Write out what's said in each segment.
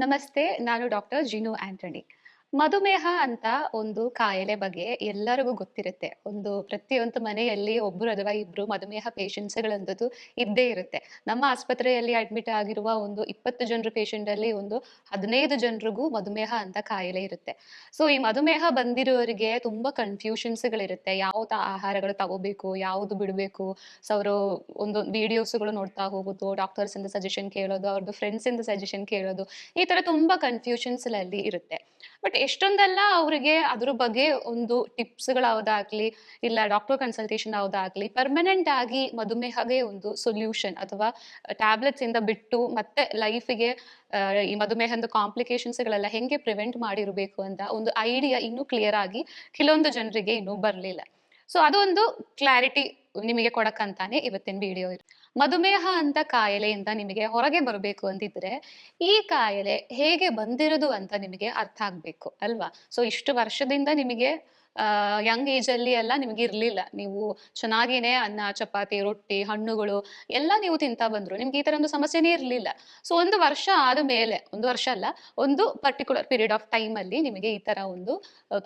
ನಮಸ್ತೆ ನಾನು ಡಾಕ್ಟರ್ ಜಿನು ಆಂಟನಿ ಮಧುಮೇಹ ಅಂತ ಒಂದು ಕಾಯಿಲೆ ಬಗ್ಗೆ ಎಲ್ಲರಿಗೂ ಗೊತ್ತಿರುತ್ತೆ. ಒಂದು ಪ್ರತಿಯೊಂದು ಮನೆಯಲ್ಲಿ ಒಬ್ರು ಅಥವಾ ಇಬ್ರು ಮಧುಮೇಹ ಪೇಷಂಟ್ಸ್ಗಳಂಥದ್ದು ಇದ್ದೇ ಇರುತ್ತೆ. ನಮ್ಮ ಆಸ್ಪತ್ರೆಯಲ್ಲಿ ಅಡ್ಮಿಟ್ ಆಗಿರುವ ಒಂದು ಇಪ್ಪತ್ತು ಜನರು ಪೇಷಂಟ್ ಅಲ್ಲಿ ಒಂದು ಹದಿನೈದು ಜನರಿಗೂ ಮಧುಮೇಹ ಅಂತ ಕಾಯಿಲೆ ಇರುತ್ತೆ. ಸೊ ಈ ಮಧುಮೇಹ ಬಂದಿರೋರಿಗೆ ತುಂಬಾ ಕನ್ಫ್ಯೂಷನ್ಸ್ ಕನ್ಫ್ಯೂಷನ್ಸ್ಗಳಿರುತ್ತೆ ಯಾವ್ದು ಆಹಾರಗಳು ತಗೋಬೇಕು, ಯಾವ್ದು ಬಿಡಬೇಕು? ಸೊ ಅವರು ಒಂದು ವಿಡಿಯೋಸ್ಗಳು ನೋಡ್ತಾ ಹೋಗೋದು ಡಾಕ್ಟರ್ಸ್ ಇಂದ ಸಜೆಷನ್ ಕೇಳೋದು ಅವ್ರದ್ದು ಫ್ರೆಂಡ್ಸ್ ಇಂದ ಸಜೆಷನ್ ಕೇಳೋದು, ಈ ತರ ತುಂಬಾ ಕನ್ಫ್ಯೂಷನ್ಸ್ ಅಲ್ಲಿ ಇರುತ್ತೆ. ಬಟ್ ಎಷ್ಟೊಂದೆಲ್ಲ ಅವರಿಗೆ ಅದ್ರ ಬಗ್ಗೆ ಒಂದು ಟಿಪ್ಸ್ಗಳಾವುದಾಗ್ಲಿ ಇಲ್ಲ ಡಾಕ್ಟರ್ ಕನ್ಸಲ್ಟೇಷನ್ ಯಾವುದಾಗ್ಲಿ ಪರ್ಮನೆಂಟ್ ಆಗಿ ಮಧುಮೇಹಗೆ ಒಂದು ಸೊಲ್ಯೂಷನ್ ಅಥವಾ ಟ್ಯಾಬ್ಲೆಟ್ಸ್ ಇಂದ ಬಿಟ್ಟು ಮತ್ತೆ ಲೈಫಿಗೆ ಈ ಮಧುಮೇಹದ ಕಾಂಪ್ಲಿಕೇಶನ್ಸ್ಗಳೆಲ್ಲ ಹೆಂಗೆ ಪ್ರಿವೆಂಟ್ ಮಾಡಿರಬೇಕು ಅಂತ ಒಂದು ಐಡಿಯಾ ಇನ್ನೂ ಕ್ಲಿಯರ್ ಆಗಿ ಕೆಲವೊಂದು ಜನರಿಗೆ ಇನ್ನೂ ಬರಲಿಲ್ಲ. ಸೊ ಅದೊಂದು ಕ್ಲಾರಿಟಿ ನಿಮಗೆ ಕೊಡಕ್ಕಂತಾನೆ ಇವತ್ತಿನ ವಿಡಿಯೋ ಇದೆ. ಮಧುಮೇಹ ಅಂತ ಕಾಯಿಲೆಯಿಂದ ನಿಮಗೆ ಹೊರಗೆ ಬರಬೇಕು ಅಂತಿದ್ರೆ ಈ ಕಾಯಿಲೆ ಹೇಗೆ ಬಂದಿರೋದು ಅಂತ ನಿಮಗೆ ಅರ್ಥ ಆಗ್ಬೇಕು, ಅಲ್ವಾ? ಸೊ ಇಷ್ಟು ವರ್ಷದಿಂದ ನಿಮಗೆ ಯಂಗ್ ಏಜ್ ಅಲ್ಲಿ ಎಲ್ಲ ನಿಮ್ಗೆ ಇರ್ಲಿಲ್ಲ. ನೀವು ಚೆನ್ನಾಗಿನೇ ಅನ್ನ, ಚಪಾತಿ, ರೊಟ್ಟಿ, ಹಣ್ಣುಗಳು ಎಲ್ಲ ನೀವು ತಿಂತಾ ಬಂದ್ರು. ನಿಮ್ಗೆ ಈ ತರ ಒಂದು ಸಮಸ್ಯೆನೇ ಇರ್ಲಿಲ್ಲ. ಸೊ ಒಂದು ವರ್ಷ ಆದ ಮೇಲೆ, ಒಂದು ವರ್ಷ ಅಲ್ಲ, ಒಂದು ಪರ್ಟಿಕ್ಯುಲರ್ ಪೀರಿಯಡ್ ಆಫ್ ಟೈಮ್ ಅಲ್ಲಿ ನಿಮಗೆ ಈ ತರ ಒಂದು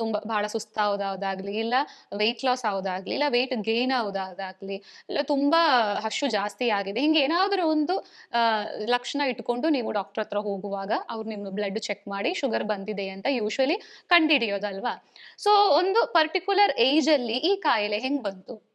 ತುಂಬಾ ಬಹಳ ಸುಸ್ತಾವುದಾಗ್ಲಿ ಇಲ್ಲ ವೆಯ್ಟ್ ಲಾಸ್ ಆಗೋದಾಗ್ಲಿ ಇಲ್ಲ ವೆಯ್ಟ್ ಗೇನ್ ಆಗೋದಾಗ್ಲಿ ಇಲ್ಲ ತುಂಬಾ ಹಶು ಜಾಸ್ತಿ ಆಗಿದೆ. ಹಿಂಗೆ ಏನಾದರೂ ಒಂದು ಲಕ್ಷಣ ಇಟ್ಕೊಂಡು ನೀವು ಡಾಕ್ಟರ್ ಹತ್ರ ಹೋಗುವಾಗ ಅವ್ರು ನಿಮ್ಮ ಬ್ಲಡ್ ಚೆಕ್ ಮಾಡಿ ಶುಗರ್ ಬಂದಿದೆ ಅಂತ ಯೂಶುವಲಿ ಕಂಡುಹಿಡಿಯೋದಲ್ವಾ? ಸೊ ಒಂದು ಪರ್ಟಿಕ್ಯುಲರ್ ಏಜ್ ಅಲ್ಲಿ ಈ ಕಾಯಿಲೆ ಹೆಂಗ್ ಬಂತು?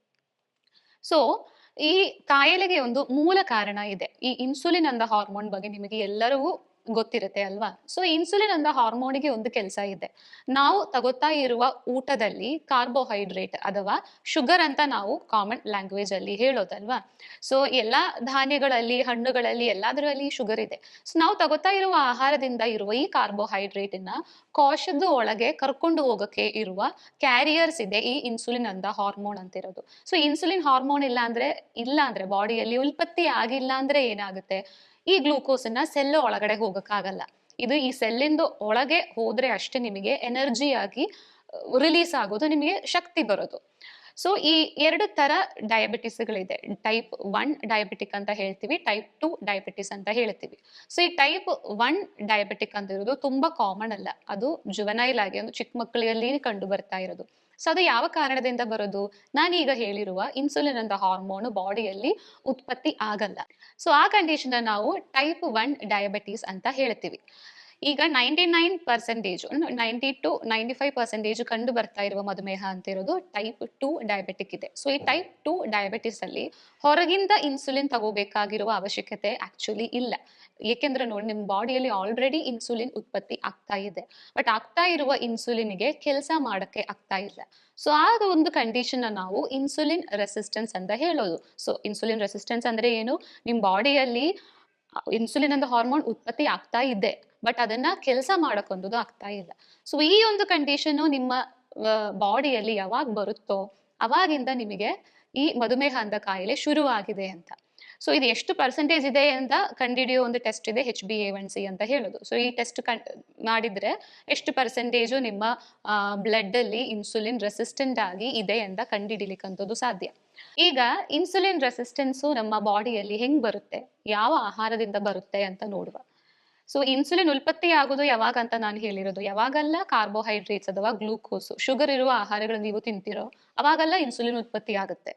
ಸೊ ಈ ಕಾಯಿಲೆಗೆ ಒಂದು ಮೂಲ ಕಾರಣ ಇದೆ. ಈ ಇನ್ಸುಲಿನ್ ಅಂದ ಹಾರ್ಮೋನ್ ಬಗ್ಗೆ ನಿಮಗೆ ಎಲ್ಲರಿಗೂ ಗೊತ್ತಿರುತ್ತೆ ಅಲ್ವಾ? ಸೊ ಇನ್ಸುಲಿನ್ ಅಂದ ಹಾರ್ಮೋನಿಗೆ ಒಂದು ಕೆಲಸ ಇದೆ. ನಾವು ತಗೋತಾ ಇರುವ ಊಟದಲ್ಲಿ ಕಾರ್ಬೋಹೈಡ್ರೇಟ್ ಅಥವಾ ಶುಗರ್ ಅಂತ ನಾವು ಕಾಮನ್ ಲ್ಯಾಂಗ್ವೇಜ್ ಅಲ್ಲಿ ಹೇಳೋದಲ್ವಾ? ಸೊ ಎಲ್ಲಾ ಧಾನ್ಯಗಳಲ್ಲಿ, ಹಣ್ಣುಗಳಲ್ಲಿ, ಎಲ್ಲದರಲ್ಲಿ ಶುಗರ್ ಇದೆ. ಸೊ ನಾವು ತಗೋತಾ ಇರುವ ಆಹಾರದಿಂದ ಇರುವ ಈ ಕಾರ್ಬೋಹೈಡ್ರೇಟ್ನ ಕೋಶದ ಒಳಗೆ ಕರ್ಕೊಂಡು ಹೋಗಕ್ಕೆ ಇರುವ ಕ್ಯಾರಿಯರ್ಸ್ ಇದೆ ಈ ಇನ್ಸುಲಿನ್ ಅಂತ ಹಾರ್ಮೋನ್ ಅಂತ ಇರೋದು ಸೊ ಇನ್ಸುಲಿನ್ ಹಾರ್ಮೋನ್ ಇಲ್ಲ ಅಂದ್ರೆ ಇಲ್ಲ ಅಂದ್ರೆ ಬಾಡಿಯಲ್ಲಿ ಉತ್ಪತ್ತಿ ಆಗಿಲ್ಲ ಅಂದ್ರೆ ಏನಾಗುತ್ತೆ? ಈ ಗ್ಲೂಕೋಸನ್ನ ಸೆಲ್ ಒಳಗಡೆ ಹೋಗಕ್ಕಾಗಲ್ಲ. ಇದು ಈ ಸೆಲ್ಲಿಂದ ಒಳಗೆ ಹೋದ್ರೆ ಅಷ್ಟೇ ನಿಮಗೆ ಎನರ್ಜಿ ಆಗಿ ರಿಲೀಸ್ ಆಗೋದು, ನಿಮಗೆ ಶಕ್ತಿ ಬರೋದು. ಸೊ ಈ ಎರಡು ತರ ಡಯಾಬಿಟಿಸ್ಗಳಿದೆ ಟೈಪ್ ಒನ್ ಡಯಾಬಿಟಿಕ್ ಅಂತ ಹೇಳ್ತೀವಿ ಟೈಪ್ ಟು ಡಯಾಬಿಟಿಸ್ ಅಂತ ಹೇಳ್ತೀವಿ. ಸೊ ಈ ಟೈಪ್ ಒನ್ ಡಯಾಬಿಟಿಕ್ ಅಂತ ಇರೋದು ತುಂಬಾ ಕಾಮನ್ ಅಲ್ಲ. ಅದು ಜುವನೈಲ್ ಆಗಿ, ಒಂದು ಚಿಕ್ಕ ಮಕ್ಕಳಲ್ಲಿ ಕಂಡು ಬರ್ತಾ ಇರೋದು. ಸೊ ಅದು ಯಾವ ಕಾರಣದಿಂದ ಬರೋದು? ನಾನೀಗ ಹೇಳಿರುವ ಇನ್ಸುಲಿನ್ ಅಂತ ಹಾರ್ಮೋನ್ ಬಾಡಿಯಲ್ಲಿ ಉತ್ಪತ್ತಿ ಆಗಲ್ಲ. ಸೊ ಆ ಕಂಡೀಷನ್ ನಾವು ಟೈಪ್ ಒನ್ ಡಯಾಬಿಟೀಸ್ ಅಂತ ಹೇಳ್ತೀವಿ. ಈಗ ninety nine percentage ninety two ninety five percentage ಕಂಡು ಬರ್ತಾ ಇರುವ ಮಧುಮೇಹ ಅಂತ ಇರೋದು ಟೈಪ್ ಟು ಡಯಾಬೆಟಿಕ್ ಇದೆ. ಸೊ ಈ ಟೈಪ್ ಟು ಡಯಾಬೆಟಿಸ್ ಅಲ್ಲಿ ಹೊರಗಿಂದ ಇನ್ಸುಲಿನ್ ತಗೋಬೇಕಾಗಿರುವ ಅವಶ್ಯಕತೆ ಆಕ್ಚುಲಿ ಇಲ್ಲ. ಏಕೆಂದ್ರೆ ನೋಡಿ ನಿಮ್ಮ ಬಾಡಿಯಲ್ಲಿ ಆಲ್ರೆಡಿ ಇನ್ಸುಲಿನ್ ಉತ್ಪತ್ತಿ ಆಗ್ತಾ ಇದೆ. ಬಟ್ ಆಗ್ತಾ ಇರುವ ಇನ್ಸುಲಿನ್ಗೆ ಕೆಲಸ ಮಾಡಕ್ಕೆ ಆಗ್ತಾ ಇಲ್ಲ. ಸೊ ಆ ಒಂದು ಕಂಡೀಷನ್ ನಾವು ಇನ್ಸುಲಿನ್ ರೆಸಿಸ್ಟೆನ್ಸ್ ಅಂತ ಹೇಳೋದು. ಸೊ ಇನ್ಸುಲಿನ್ ರೆಸಿಸ್ಟೆನ್ಸ್ ಅಂದ್ರೆ ಏನು? ನಿಮ್ಮ ಬಾಡಿಯಲ್ಲಿ ಇನ್ಸುಲಿನ್ ಅಂತ ಹಾರ್ಮೋನ್ ಉತ್ಪತ್ತಿ ಆಗ್ತಾ ಇದೆ ಬಟ್ ಅದನ್ನ ಕೆಲಸ ಮಾಡಕ್ಕೊಂದು ಆಗ್ತಾ ಇಲ್ಲ. ಸೊ ಈ ಒಂದು ಕಂಡೀಷನ್ ನಿಮ್ಮ ಬಾಡಿಯಲ್ಲಿ ಯಾವಾಗ ಬರುತ್ತೋ, ಅವಾಗಿಂದ ನಿಮಗೆ ಈ ಮಧುಮೇಹ ಅಂತ ಕಾಯಿಲೆ ಶುರುವಾಗಿದೆ ಅಂತ. ಸೊ ಇದು ಎಷ್ಟು ಪರ್ಸೆಂಟೇಜ್ ಇದೆ ಅಂತ ಕಂಡಿಡಿಯೋ ಒಂದು ಟೆಸ್ಟ್ ಇದೆ H B A one C ಅಂತ ಹೇಳೋದು. ಸೊ ಈ ಟೆಸ್ಟ್ ಕಂ ಮಾಡಿದ್ರೆ ಎಷ್ಟು ಪರ್ಸೆಂಟೇಜು ನಿಮ್ಮ ಬ್ಲಡ್ ಅಲ್ಲಿ ಇನ್ಸುಲಿನ್ ರೆಸಿಸ್ಟೆಂಟ್ ಆಗಿ ಇದೆ ಅಂತ ಕಂಡಿಡಿಲಿಕ್ಕಂಥದ್ದು ಸಾಧ್ಯ. ಈಗ ಇನ್ಸುಲಿನ್ ರೆಸಿಸ್ಟೆನ್ಸು ನಮ್ಮ ಬಾಡಿಯಲ್ಲಿ ಹೆಂಗ್ ಬರುತ್ತೆ? ಯಾವ ಆಹಾರದಿಂದ ಬರುತ್ತೆ ಅಂತ ನೋಡುವ. ಸೊ ಇನ್ಸುಲಿನ್ ಉತ್ಪತ್ತಿ ಆಗೋದು ಯಾವಾಗ ಅಂತ ನಾನು ಹೇಳಿರೋದು, ಯಾವಾಗೆಲ್ಲ ಕಾರ್ಬೋಹೈಡ್ರೇಟ್ಸ್ ಅಥವಾ ಗ್ಲೂಕೋಸ್ ಶುಗರ್ ಇರುವ ಆಹಾರಗಳು ನೀವು ತಿಂತಿರೋ, ಅವಾಗೆಲ್ಲ ಇನ್ಸುಲಿನ್ ಉತ್ಪತ್ತಿ ಆಗುತ್ತೆ.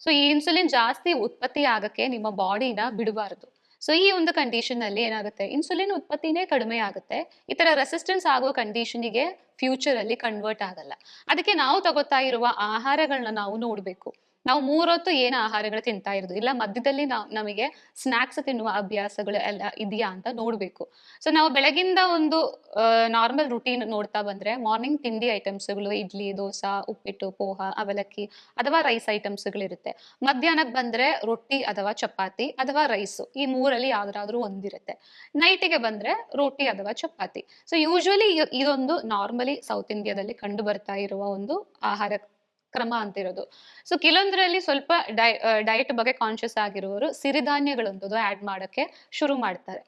ಸೊ ಈ ಇನ್ಸುಲಿನ್ ಜಾಸ್ತಿ ಉತ್ಪತ್ತಿ ಆಗಕ್ಕೆ ನಿಮ್ಮ ಬಾಡಿನ ಬಿಡಬಾರದು. ಸೊ ಈ ಒಂದು ಕಂಡೀಷನ್ ಅಲ್ಲಿ ಏನಾಗುತ್ತೆ? ಇನ್ಸುಲಿನ್ ಉತ್ಪತ್ತಿನೇ ಕಡಿಮೆ ಆಗುತ್ತೆ. ಈ ತರ ರೆಸಿಸ್ಟೆನ್ಸ್ ಆಗೋ ಕಂಡೀಷನ್ಗೆ ಫ್ಯೂಚರ್ ಅಲ್ಲಿ ಕನ್ವರ್ಟ್ ಆಗಲ್ಲ. ಅದಕ್ಕೆ ನಾವು ತಗೋತಾ ಇರುವ ಆಹಾರಗಳನ್ನ ನಾವು ನೋಡ್ಬೇಕು. ನಾವು ಮೂರೊತ್ತು ಏನು ಆಹಾರಗಳು ತಿಂತಾ ಇರೋದು? ಇಲ್ಲ, ಮಧ್ಯದಲ್ಲಿ ನಾವು ನಮಗೆ ಸ್ನಾಕ್ಸ್ ತಿನ್ನುವ ಅಭ್ಯಾಸಗಳು ಎಲ್ಲ ಇದೆಯಾ ಅಂತ ನೋಡ್ಬೇಕು. ಸೊ ನಾವು ಬೆಳಗಿಂದ ಒಂದು ನಾರ್ಮಲ್ ರುಟೀನ್ ನೋಡ್ತಾ ಬಂದ್ರೆ ಮಾರ್ನಿಂಗ್ ತಿಂಡಿ ಐಟಮ್ಸ್ಗಳು ಇಡ್ಲಿ, ದೋಸೆ, ಉಪ್ಪಿಟ್ಟು, ಪೋಹ, ಅವಲಕ್ಕಿ ಅಥವಾ ರೈಸ್ ಐಟಮ್ಸ್ಗಳಿರುತ್ತೆ ಮಧ್ಯಾಹ್ನಕ್ಕೆ ಬಂದ್ರೆ ರೊಟ್ಟಿ ಅಥವಾ ಚಪಾತಿ ಅಥವಾ ರೈಸು ಈ ಮೂರಲ್ಲಿ ಯಾವ್ದಾದ್ರು ಒಂದಿರುತ್ತೆ. ನೈಟಿಗೆ ಬಂದ್ರೆ ರೊಟ್ಟಿ ಅಥವಾ ಚಪಾತಿ. ಸೊ ಯೂಶುವಲಿ ಇದೊಂದು ನಾರ್ಮಲಿ ಸೌತ್ ಇಂಡಿಯಾದಲ್ಲಿ ಕಂಡು ಬರ್ತಾ ಇರುವ ಒಂದು ಆಹಾರ ಕ್ರಮ ಅಂತಿರೋದು ಸೊ ಕೆಲವೊಂದರಲ್ಲಿ ಸ್ವಲ್ಪ ಡೈ ಡಯಟ್ ಬಗ್ಗೆ ಕಾನ್ಶಿಯಸ್ ಆಗಿರುವವರು ಸಿರಿಧಾನ್ಯಗಳಂತದ್ದು ಆಡ್ ಮಾಡಕ್ಕೆ ಶುರು ಮಾಡ್ತಾರೆ.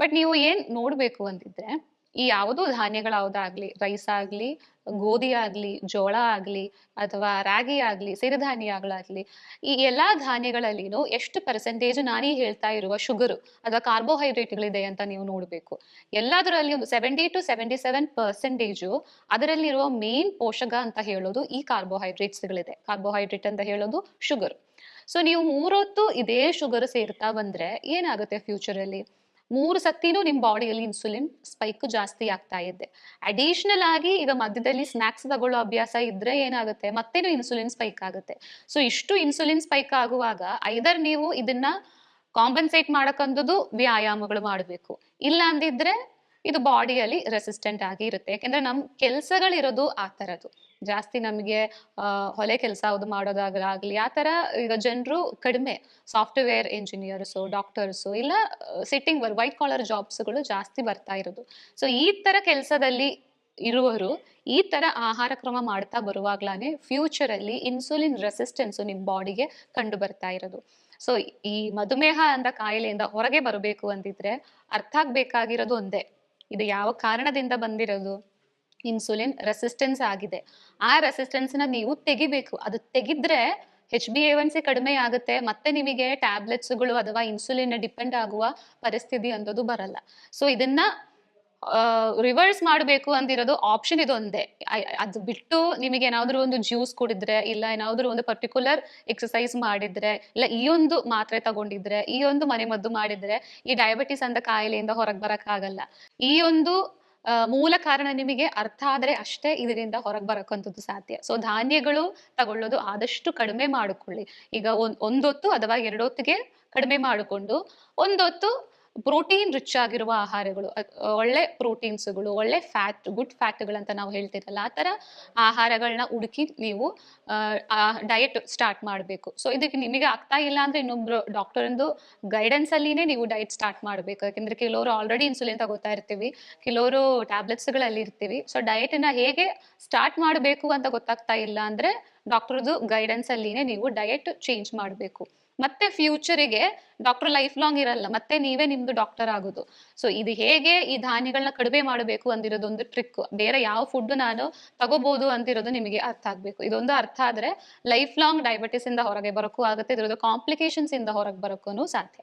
ಬಟ್ ನೀವು ಏನ್ ನೋಡ್ಬೇಕು ಅಂತಿದ್ರೆ ಈ ಯಾವುದು ಧಾನ್ಯಗಳಾವುದಾಗ್ಲಿ ರೈಸ್ ಆಗ್ಲಿ ಗೋಧಿ ಆಗ್ಲಿ ಜೋಳ ಆಗ್ಲಿ ಅಥವಾ ರಾಗಿ ಆಗ್ಲಿ ಸಿರಿಧಾನ್ಯಗಳಾಗ್ಲಿ, ಈ ಎಲ್ಲಾ ಧಾನ್ಯಗಳಲ್ಲಿನೂ ಎಷ್ಟು ಪರ್ಸೆಂಟೇಜ್ ನಾನೇ ಹೇಳ್ತಾ ಇರುವ ಶುಗರು ಅಥವಾ ಕಾರ್ಬೋಹೈಡ್ರೇಟ್ಗಳಿದೆ ಅಂತ ನೀವು ನೋಡಬೇಕು. ಎಲ್ಲದರಲ್ಲಿ ಒಂದು seventy two seventy seven percentage ಅದರಲ್ಲಿರುವ ಮೇನ್ ಪೋಷಕ ಅಂತ ಹೇಳೋದು ಈ ಕಾರ್ಬೋಹೈಡ್ರೇಟ್ಸ್ಗಳಿದೆ ಕಾರ್ಬೋಹೈಡ್ರೇಟ್ ಅಂತ ಹೇಳೋದು ಶುಗರ್ ಸೊ ನೀವು ಮೂರೊತ್ತು ಇದೇ ಶುಗರ್ ಸೇರ್ತಾ ಬಂದ್ರೆ ಏನಾಗುತ್ತೆ ಫ್ಯೂಚರ್ ಅಲ್ಲಿ? ಮೂರು ಸತಿನೂ ನಿಮ್ಮ ಬಾಡಿಯಲ್ಲಿ ಇನ್ಸುಲಿನ್ ಸ್ಪೈಕ್ ಜಾಸ್ತಿ ಆಗ್ತಾ ಇದೆ. ಅಡಿಷನಲ್ ಆಗಿ ಈಗ ಮಧ್ಯದಲ್ಲಿ ಸ್ನಾಕ್ಸ್ ತಗೊಳ್ಳೋ ಅಭ್ಯಾಸ ಇದ್ರೆ ಏನಾಗುತ್ತೆ? ಮತ್ತೇನು ಇನ್ಸುಲಿನ್ ಸ್ಪೈಕ್ ಆಗುತ್ತೆ? ಸೊ ಇಷ್ಟು ಇನ್ಸುಲಿನ್ ಸ್ಪೈಕ್ ಆಗುವಾಗ ಐದರ್ ನೀವು ಇದನ್ನ ಕಾಂಪನ್ಸೇಟ್ ಮಾಡಕ್ಕಂಥದ್ದು ವ್ಯಾಯಾಮಗಳು ಮಾಡಬೇಕು. ಇಲ್ಲ ಅಂದಿದ್ರೆ ಇದು ಬಾಡಿಯಲ್ಲಿ ರೆಸಿಸ್ಟೆಂಟ್ ಆಗಿ ಇರುತ್ತೆ. ಯಾಕೆಂದ್ರೆ ನಮ್ ಕೆಲ್ಸಗಳಿರೋದು ಆ ತರದ್ದು. ಜಾಸ್ತಿ ನಮಗೆ ಹೊಲೆ ಕೆಲಸ ಅದು ಮಾಡೋದಾಗಲಿ ಆ ಥರ ಈಗ ಜನರು ಕಡಿಮೆ. ಸಾಫ್ಟ್ವೇರ್ ಇಂಜಿನಿಯರ್ಸು ಡಾಕ್ಟರ್ಸು ಇಲ್ಲ ಸಿಟ್ಟಿಂಗ್ ವರ್ ವೈಟ್ ಕಾಲರ್ ಜಾಬ್ಸ್ಗಳು ಜಾಸ್ತಿ ಬರ್ತಾ ಇರೋದು. ಸೊ ಈ ಥರ ಕೆಲಸದಲ್ಲಿ ಇರುವವರು ಈ ತರ ಆಹಾರ ಕ್ರಮ ಮಾಡ್ತಾ ಬರುವಾಗ್ಲಾನೆ ಫ್ಯೂಚರ್ ಅಲ್ಲಿ ಇನ್ಸುಲಿನ್ ರೆಸಿಸ್ಟೆನ್ಸ್ ನಿಮ್ಮ ಬಾಡಿಗೆ ಕಂಡು ಬರ್ತಾ ಇರೋದು. ಸೊ ಈ ಮಧುಮೇಹ ಅಂತ ಕಾಯಿಲೆಯಿಂದ ಹೊರಗೆ ಬರಬೇಕು ಅಂತಿದ್ರೆ ಅರ್ಥ ಆಗ್ಬೇಕಾಗಿರೋದು ಒಂದೇ. ಇದು ಯಾವ ಕಾರಣದಿಂದ ಬಂದಿರೋದು? ಇನ್ಸುಲಿನ್ ರೆಸಿಸ್ಟೆನ್ಸ್ ಆಗಿದೆ. ಆ ರೆಸಿಸ್ಟೆನ್ಸ್ನ ನೀವು ತೆಗಿಬೇಕು. ಅದು ತೆಗಿದ್ರೆ H B A one C ಕಡಿಮೆ ಆಗುತ್ತೆ. ಮತ್ತೆ ನಿಮಗೆ ಟ್ಯಾಬ್ಲೆಟ್ಸ್ಗಳು ಅಥವಾ ಇನ್ಸುಲಿನ್ ಡಿಪೆಂಡ್ ಆಗುವ ಪರಿಸ್ಥಿತಿ ಅನ್ನೋದು ಬರಲ್ಲ. ಸೊ ಇದನ್ನ ರಿವರ್ಸ್ ಮಾಡಬೇಕು ಅಂದಿರೋದು ಆಪ್ಷನ್ ಇದೊಂದೇ. ಅದು ಬಿಟ್ಟು ನಿಮಗೆ ಏನಾದರೂ ಒಂದು ಜ್ಯೂಸ್ ಕುಡಿದ್ರೆ, ಇಲ್ಲ ಏನಾದರೂ ಒಂದು ಪರ್ಟಿಕ್ಯುಲರ್ ಎಕ್ಸಸೈಸ್ ಮಾಡಿದ್ರೆ, ಇಲ್ಲ ಈ ಒಂದು ಮಾತ್ರೆ ತಗೊಂಡಿದ್ರೆ, ಈ ಒಂದು ಮನೆಮದ್ದು ಮಾಡಿದ್ರೆ, ಈ ಡಯಾಬಿಟಿಸ್ ಅಂತ ಕಾಯಿಲೆಯಿಂದ ಹೊರಗೆ ಬರೋಕ್ಕಾಗಲ್ಲ. ಈ ಒಂದು ಮೂಲ ಕಾರಣ ನಿಮಗೆ ಅರ್ಥ ಆದ್ರೆ ಅಷ್ಟೇ ಇದರಿಂದ ಹೊರಗೆ ಬರಕ್ಕಂಥದ್ದು ಸಾಧ್ಯ. ಸೊ ಧಾನ್ಯಗಳು ತಗೊಳ್ಳೋದು ಆದಷ್ಟು ಕಡಿಮೆ ಮಾಡಿಕೊಳ್ಳಿ. ಈಗ ಒಂದ್ ಒಂದೊತ್ತು ಅಥವಾ ಎರಡೊತ್ತಿಗೆ ಕಡಿಮೆ ಮಾಡಿಕೊಂಡು, ಒಂದೊತ್ತು ಪ್ರೋಟೀನ್ ರಿಚ್ ಆಗಿರುವ ಆಹಾರಗಳು ಒಳ್ಳೆ ಪ್ರೋಟೀನ್ಸ್ಗಳು, ಒಳ್ಳೆ ಫ್ಯಾಟ್, ಗುಡ್ ಫ್ಯಾಟ್ಗಳಂತ ನಾವು ಹೇಳ್ತೀರಲ್ಲ, ಆ ಥರ ಆಹಾರಗಳನ್ನ ಹುಡುಕಿ ನೀವು ಡಯಟ್ ಸ್ಟಾರ್ಟ್ ಮಾಡಬೇಕು. ಸೊ ಇದಕ್ಕೆ ನಿಮಗೆ ಆಗ್ತಾ ಇಲ್ಲ ಅಂದರೆ ಇನ್ನೊಬ್ರು ಡಾಕ್ಟರಿಂದು ಗೈಡೆನ್ಸ್ ಅಲ್ಲಿನೇ ನೀವು ಡಯಟ್ ಸ್ಟಾರ್ಟ್ ಮಾಡಬೇಕು. ಯಾಕೆಂದ್ರೆ ಕೆಲವರು ಆಲ್ರೆಡಿ ಇನ್ಸುಲಿನ್ ತಗೋತಾ ಇರ್ತೀವಿ, ಕೆಲವರು ಟ್ಯಾಬ್ಲೆಟ್ಸ್ಗಳಲ್ಲಿ ಇರ್ತೀವಿ. ಸೊ ಡಯಟನ್ನ ಹೇಗೆ ಸ್ಟಾರ್ಟ್ ಮಾಡಬೇಕು ಅಂತ ಗೊತ್ತಾಗ್ತಾ ಇಲ್ಲ ಅಂದರೆ ಡಾಕ್ಟರ್ದು ಗೈಡೆನ್ಸ್ ಅಲ್ಲಿನೇ ನೀವು ಡಯಟ್ ಚೇಂಜ್ ಮಾಡಬೇಕು. ಮತ್ತೆ ಫ್ಯೂಚರಿಗೆ ಡಾಕ್ಟರ್ ಲೈಫ್ ಲಾಂಗ್ ಇರಲ್ಲ, ಮತ್ತೆ ನೀವೇ ನಿಮ್ದು ಡಾಕ್ಟರ್ ಆಗೋದು. ಸೊ ಇದು ಹೇಗೆ ಈ ಧಾನ್ಯಗಳನ್ನ ಕಡಿಮೆ ಮಾಡಬೇಕು ಅಂದಿರೋದೊಂದು ಟ್ರಿಕ್ ಬೇರೆ ಯಾವ ಫುಡ್ ನಾನು ತಗೋಬಹುದು ಅಂತಿರೋದು ನಿಮಗೆ ಅರ್ಥ ಆಗ್ಬೇಕು. ಇದೊಂದು ಅರ್ಥ ಆದ್ರೆ ಲೈಫ್ ಲಾಂಗ್ ಡಯಾಬಿಟಿಸ್ ಇಂದ ಹೊರಗೆ ಬರೋಕ್ಕೂ ಆಗುತ್ತೆ, ಇದರದ್ದು ಕಾಂಪ್ಲಿಕೇಶನ್ಸ್ ಇಂದ ಹೊರಗೆ ಬರೋಕ್ಕೂ ಸಾಧ್ಯ.